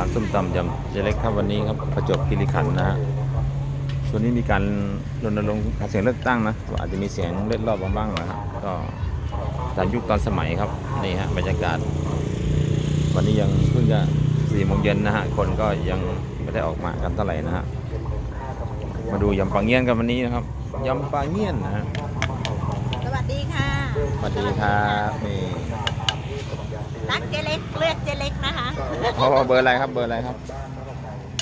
ร้านส้มตำยำเจเล็กครับวันนี้ครับประจวบคีรีขันธ์นะฮะช่วงนี้มีการรณรงค์หาเสียงเลือกตั้งนะอาจจะมีเสียงเล็ดรอบมาบ้างนะฮะก็ตามยุคตอนสมัยครับนี่ฮะบรรยากาศ วันนี้ยังเพิ่งจะสี่โมงเย็นนะฮะคนก็ยังไม่ได้ออกมากันเท่าไหร่นะฮะมาดูยำปลาเงี้ยนกันวันนี้นะครับยำปลาเงี้ยนนะฮะสวัสดีค่ะสวัสดีครับนี่รักเจเล็กเลือกเจเล็กนะคะเพราะว่าเบอร์อะไรครับเบอร์อะไรครับ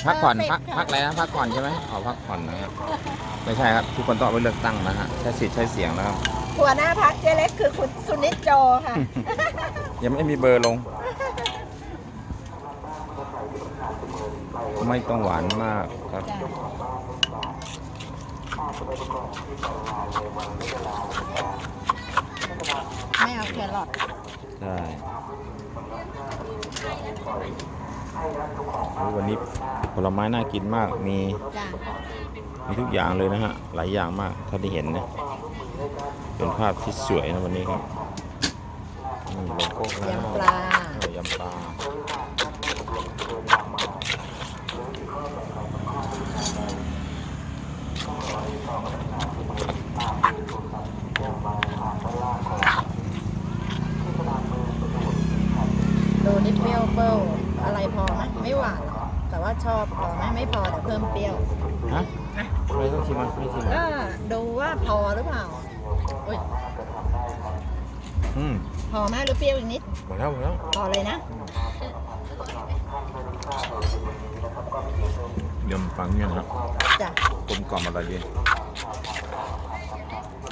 พักผ่อนเบอร์สิบพักค่ะพักอะไรนะพักผ่อนใช่ไหมอ๋อพักผ่อนนะครับไม่ใช่ครับทุกคนต้องเอาไปเลือกตั้งนะฮะใช้สิทธิ์ใช้เสียงนะครับหัวหน้าพักเจเล็กคือคุณสุนิจโจค่ะ ยังไม่มีเบอร์ลง ไม่ต้องหวานมากครับไม่เอาแครอทใช่โอ้ วันนี้ผลไม้น่ากินมาก มีจ้ะมีทุกอย่างเลยนะฮะ หลายอย่างมากถ้าได้เห็นนะ เป็นภาพที่สวยนะวันนี้ครับ นี่โลโก้แล้วยำปลาเออยำปลา ดูนี่เปรี้ยวเปิ้ลอะ ไรพอไหมไม่หวานหรอกแต่ว่าชอบพอไหมไม่พอแต่เพิ่มเปรี้ยว ฮะไม่ต้องชิมอะไม่ชิมก็อะดูว่าพอหรือเปล่าอุ๊ยอืมพอไหมหรือเปรี้ยวอีกนิด หมดแล้วหมดแล้วพอเลยนะ ยำปังเนี่ยนะครับจ้ะ กลมกล่อมอะไรดี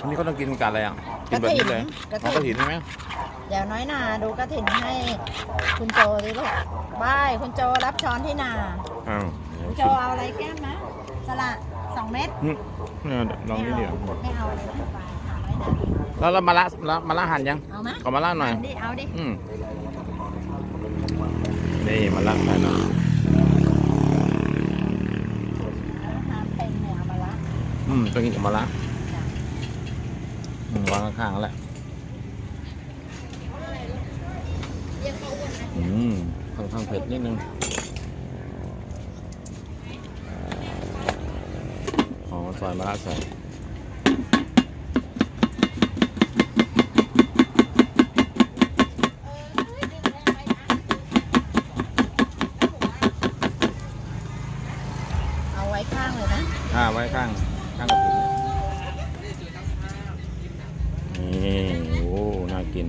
อันนี้เขาต้องกินกับอะไรอะกินแบบนี้เลยกระอ๋อกระถิ่ถินนใช่ไหม เดี๋ยวน้อยนาดูกระถิ่นให้คุณโจดิลูกบายคุณโจรับช้อนที่นา อ้าวเดี๋ยวโจชิมเอาอะไรแก้มนะสละสองเม็ดอืมเนี่ยลองนิดเดียวไม่เอาอะไรนะไปถามไว้นะแล้วเรามาละละมาละหั่นยังเอาไหมขอมาละหน่อยเาดิเอาดิอืมนี่มาละหน่อยนะทานเป็นเนี่ยเอามาละอืมต้องกินกับมาละอืมวางข้างๆแล้วแหละ อืมค่อนข้างเผ็ดนิดนึงอ๋อซอยมาละใส่เอาไว้ข้างเลยนะอ่าไว้ข้างข้างกระถิ่นนี่โอ้ น่ากิน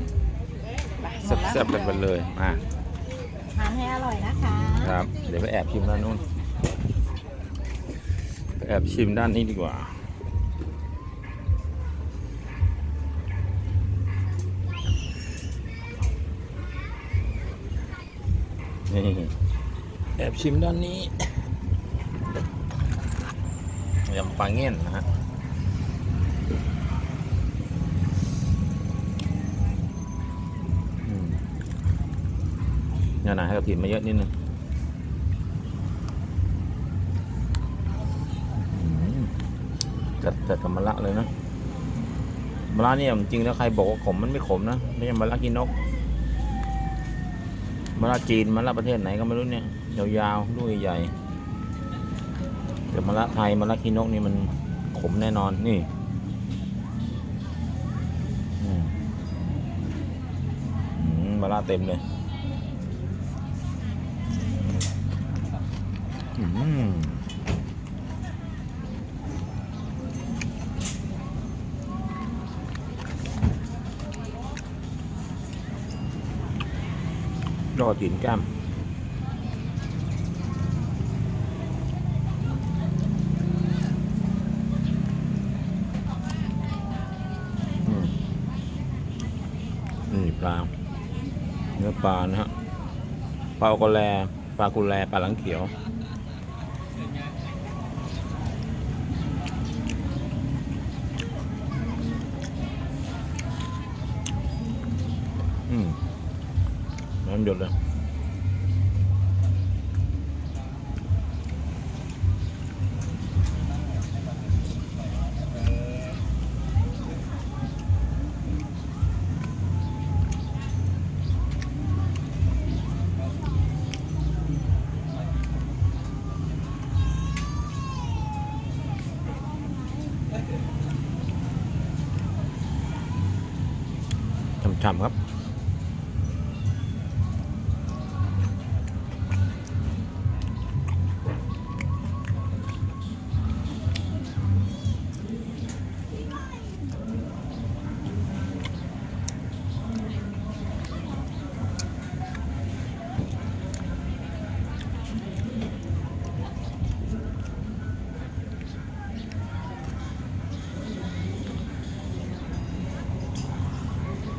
ไปหมดแซ่บแล้วๆกันไปเลย มาทานให้อ ร่อยนะคะครับ เดี๋ยวไปแอบชิมด้านนู้นไปแอบชิมด้านนี้ดีกว่านี่แอบชิมด้านนี้ยำปลาเงี้ยนนะฮะ เนี่ยนะให้กระถิ่นมาเยอะนิดนึงจัดจัดกับมะละเลยนะมะละเนี่ยจริงแล้วใครบอกว่าขมมันไม่ขมนะไม่ใช่มะละกินนกมะละจีนมะละประเทศไหนก็ไม่รู้เนี่ยยาวๆลูกใหญ่แต่มะละไทยมะละคีนนกนี่มันขมแน่นอนนี่มอืมมะละเต็มเลย รอจีนแก้มอืมนี่ปลา เนื้อปลานะฮะ ปลาโกแล ปลากุแล ปลาหลังเขียว Alhamdulillah. Chầm chầm ครับ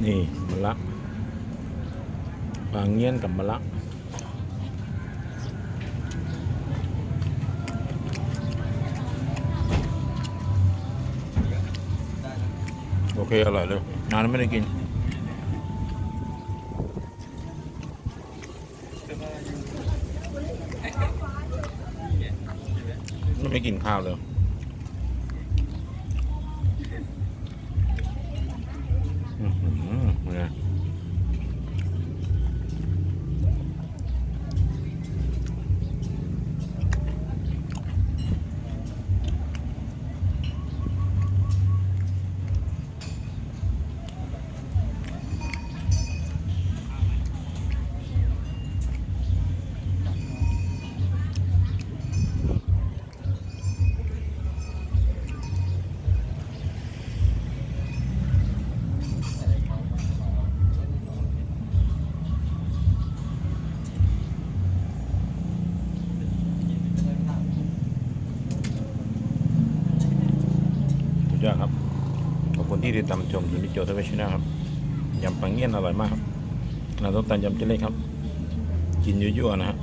นี่มะละปลาเงี้ยนกับมะละโอเค อร่อยเลยนานไม่ได้กินไม่กินข้าวเลย ยอดครับ ขอบคุณที่ติดตามชมยูนิโจทวีชนะครับยำปังเงี้ยนอร่อยมากครับน้ำต้มตาลยำเจเล็กครับ กินยั่วๆนะฮะ